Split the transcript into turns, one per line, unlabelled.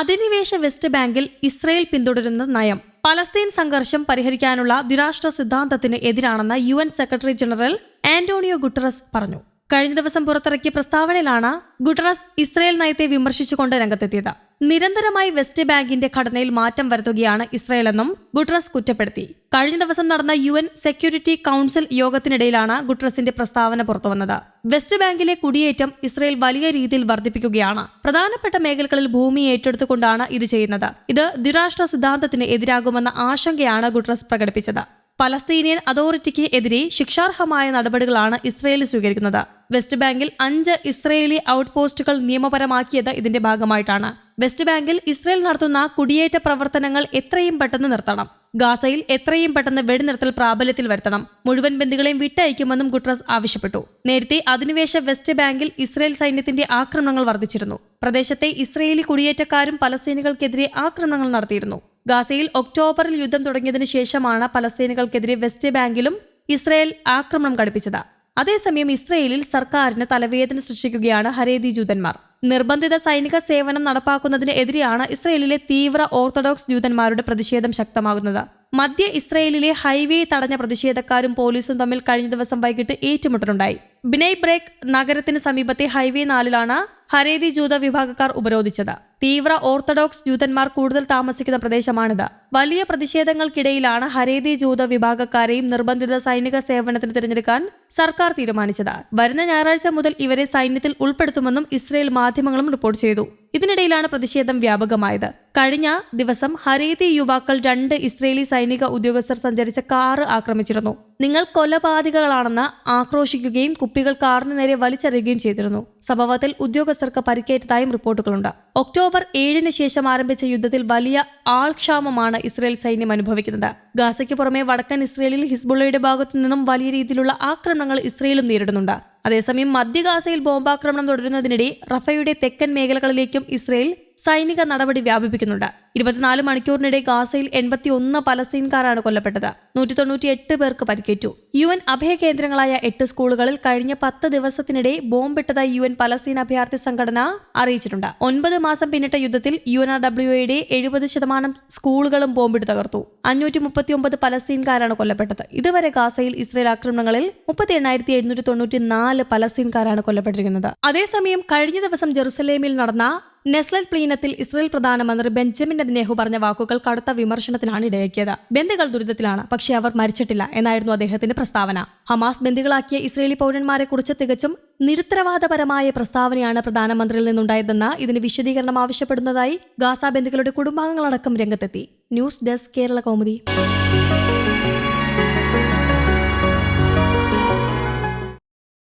അധിനിവേശ വെസ്റ്റ് ബാങ്കിൽ ഇസ്രയേൽ പിന്തുടരുന്ന നയം. പലസ്തീൻ സംഘർഷം പരിഹരിക്കാനുള്ള ദ്വിരാഷ്ട്ര സിദ്ധാന്തത്തിന് എതിരാണെന്ന് U secretary general Antonio Guterres പറഞ്ഞു. കഴിഞ്ഞ ദിവസം പുറത്തിറക്കിയ പ്രസ്താവനയിലാണ് ഗുട്ടറസ് ഇസ്രായേൽ നയത്തെ വിമർശിച്ചുകൊണ്ട് രംഗത്തെത്തിയത്. നിരന്തരമായി വെസ്റ്റ് ബാങ്കിന്റെ ഘടനയിൽ മാറ്റം വരുത്തുകയാണ് ഇസ്രയേലെന്നും ഗുട്ടറസ് കുറ്റപ്പെടുത്തി. കഴിഞ്ഞ ദിവസം നടന്ന യു എൻ സെക്യൂരിറ്റി കൌൺസിൽ യോഗത്തിനിടയിലാണ് ഗുട്ടറസിന്റെ പ്രസ്താവന പുറത്തുവന്നത്. വെസ്റ്റ് ബാങ്കിലെ കുടിയേറ്റം ഇസ്രയേൽ വലിയ രീതിയിൽ വർദ്ധിപ്പിക്കുകയാണ്. പ്രധാനപ്പെട്ട മേഖലകളിൽ ഭൂമി ഏറ്റെടുത്തുകൊണ്ടാണ് ഇത് ചെയ്യുന്നത്. ഇത് ദ്വിരാഷ്ട്ര സിദ്ധാന്തത്തിന് എതിരാകുമെന്ന ആശങ്കയാണ് ഗുട്ടറസ് പ്രകടിപ്പിച്ചത്. പലസ്തീനിയൻ അതോറിറ്റിക്ക് എതിരെ ശിക്ഷാർഹമായ നടപടികളാണ് ഇസ്രയേൽ സ്വീകരിക്കുന്നത്. വെസ്റ്റ് ബാങ്കിൽ അഞ്ച് ഇസ്രയേലി ഔട്ട് പോസ്റ്റുകൾ നിയമപരമാക്കിയത് ഇതിന്റെ ഭാഗമായിട്ടാണ്. വെസ്റ്റ് ബാങ്കിൽ ഇസ്രയേൽ നടത്തുന്ന കുടിയേറ്റ പ്രവർത്തനങ്ങൾ എത്രയും പെട്ടെന്ന് നിർത്തണം. ഗാസയിൽ എത്രയും പെട്ടെന്ന് വെടിനിർത്തൽ പ്രാബല്യത്തിൽ വരുത്തണം. മുഴുവൻ ബന്ധുക്കളെയും വിട്ടയക്കുമെന്നും ഗുട്രസ് ആവശ്യപ്പെട്ടു. നേരത്തെ അധിനിവേശ വെസ്റ്റ് ബാങ്കിൽ ഇസ്രയേൽ സൈന്യത്തിന്റെ ആക്രമണങ്ങൾ വർദ്ധിച്ചിരുന്നു. പ്രദേശത്തെ ഇസ്രയേലി കുടിയേറ്റക്കാരും പലസ്തീനികൾക്കെതിരെ ആക്രമണങ്ങൾ നടത്തിയിരുന്നു. ഗാസയിൽ ഒക്ടോബറിൽ യുദ്ധം തുടങ്ങിയതിനു ശേഷമാണ് പലസ്തീനുകൾക്കെതിരെ വെസ്റ്റ് ബാങ്കിലും ഇസ്രയേൽ ആക്രമണം ഘടിപ്പിച്ചത്. അതേസമയം ഇസ്രയേലിൽ സർക്കാരിന് തലവേദന സൃഷ്ടിക്കുകയാണ് ഹരേതി ജൂതന്മാർ. നിർബന്ധിത സൈനിക സേവനം നടപ്പാക്കുന്നതിന് എതിരെയാണ് ഇസ്രയേലിലെ തീവ്ര ഓർത്തഡോക്സ് ജൂതന്മാരുടെ പ്രതിഷേധം ശക്തമാകുന്നത്. മധ്യ ഇസ്രയേലിലെ ഹൈവേ തടഞ്ഞ പ്രതിഷേധക്കാരും പോലീസും തമ്മിൽ കഴിഞ്ഞ ദിവസം വൈകിട്ട് ഏറ്റുമുട്ടലുണ്ടായി. ബിനൈ ബ്രേക്ക് നഗരത്തിന് സമീപത്തെ ഹൈവേ നാലിലാണ് ഹരേതി ജൂത വിഭാഗക്കാർ ഉപരോധിച്ചത്. തീവ്ര ഓർത്തഡോക്സ് ജൂതന്മാർ കൂടുതൽ താമസിക്കുന്ന പ്രദേശമാണിത്. വലിയ പ്രതിഷേധങ്ങൾക്കിടയിലാണ് ഹരേതി ജൂത വിഭാഗക്കാരെയും നിർബന്ധിത സൈനിക സേവനത്തിന് തിരഞ്ഞെടുക്കാൻ സർക്കാർ തീരുമാനിച്ചത്. വരുന്ന ഞായറാഴ്ച മുതൽ ഇവരെ സൈന്യത്തിൽ ഉൾപ്പെടുത്തുമെന്നും ഇസ്രയേൽ മാധ്യമങ്ങളും റിപ്പോർട്ട് ചെയ്തു. ഇതിനിടയിലാണ് പ്രതിഷേധം വ്യാപകമായത്. കഴിഞ്ഞ ദിവസം ഹരീതി യുവാക്കൾ രണ്ട് ഇസ്രയേലി സൈനിക ഉദ്യോഗസ്ഥർ സഞ്ചരിച്ച കാറ് ആക്രമിച്ചിരുന്നു. നിങ്ങൾ കൊലപാതകളാണെന്ന് ആക്രോശിക്കുകയും കുപ്പികൾ കാറിന് നേരെ വലിച്ചെറിയുകയും ചെയ്തിരുന്നു. സംഭവത്തിൽ ഉദ്യോഗസ്ഥർക്ക് പരിക്കേറ്റതായും റിപ്പോർട്ടുകളുണ്ട്. ഒക്ടോബർ ഏഴിന് ശേഷം ആരംഭിച്ച യുദ്ധത്തിൽ വലിയ ആൾക്ഷാമമാണ് ഇസ്രയേൽ സൈന്യം അനുഭവിക്കുന്നത്. ഗാസയ്ക്ക് പുറമെ വടക്കൻ ഇസ്രയേലിൽ ഹിസ്ബുള്ളയുടെ ഭാഗത്തു നിന്നും വലിയ രീതിയിലുള്ള ആക്രമണങ്ങൾ ഇസ്രയേലും നേരിടുന്നുണ്ട്. അതേസമയം മധ്യ ഗാസയിൽ ബോംബാക്രമണം തുടരുന്നതിനിടെ റഫയുടെ തെക്കൻ മേഖലകളിലേക്കും ഇസ്രയേൽ സൈനിക നടപടി വ്യാപിപ്പിക്കുന്നുണ്ട്. ഇരുപത്തിനാല് മണിക്കൂറിനിടെ ഗാസയിൽ എൺപത്തി ഒന്ന് പലസ്തീൻകാരാണ് കൊല്ലപ്പെട്ടത്. നൂറ്റി തൊണ്ണൂറ്റി എട്ട് പേർക്ക് പരിക്കേറ്റു. യു എൻ അഭയ കേന്ദ്രങ്ങളായ എട്ട് സ്കൂളുകളിൽ കഴിഞ്ഞ പത്ത് ദിവസത്തിനിടെ ബോംബിട്ടതായി യു എൻ പലസ്തീൻ അഭയാർത്ഥി സംഘടന അറിയിച്ചിട്ടുണ്ട്. ഒൻപത് മാസം പിന്നിട്ട യുദ്ധത്തിൽ യു എൻ ആർ ഡബ്ല്യു എയുടെ എഴുപത് ശതമാനം സ്കൂളുകളും ബോംബിട്ട് തകർത്തു. അഞ്ഞൂറ്റി മുപ്പത്തി ഒമ്പത് പലസ്തീൻകാരാണ് കൊല്ലപ്പെട്ടത്. ഇതുവരെ ഗാസയിൽ ഇസ്രയേൽ ആക്രമണങ്ങളിൽ മുപ്പത്തി എണ്ണായിരത്തി എഴുന്നൂറ്റി തൊണ്ണൂറ്റി നാല് പലസ്തീൻകാരാണ് കൊല്ലപ്പെട്ടിരിക്കുന്നത്. അതേസമയം കഴിഞ്ഞ ദിവസം ജെറുസലേമിൽ നടന്ന നെസ്ലൽ പ്ലീനത്തിൽ ഇസ്രയേൽ പ്രധാനമന്ത്രി ബെഞ്ചമിൻ നെതന്യാഹു പറഞ്ഞ വാക്കുകൾ കടുത്ത വിമർശനത്തിനാണ് ഇടയാക്കിയത്. ബന്ദികൾ ദുരിതത്തിലാണ് പക്ഷേ അവർ മരിച്ചിട്ടില്ല എന്നായിരുന്നു അദ്ദേഹത്തിന്റെ പ്രസ്താവന. ഹമാസ് ബന്ദികളാക്കിയ ഇസ്രയേലി പൗരന്മാരെ കുറിച്ച് തികച്ചും നിരുത്തരവാദപരമായ പ്രസ്താവനയാണ് പ്രധാനമന്ത്രിയിൽ നിന്നുണ്ടായതെന്ന് ഇതിന് വിശദീകരണം ആവശ്യപ്പെടുന്നതായി ഗാസ ബന്ദികളുടെ കുടുംബാംഗങ്ങളടക്കം രംഗത്തെത്തി. News desk Kerala Kaumudi.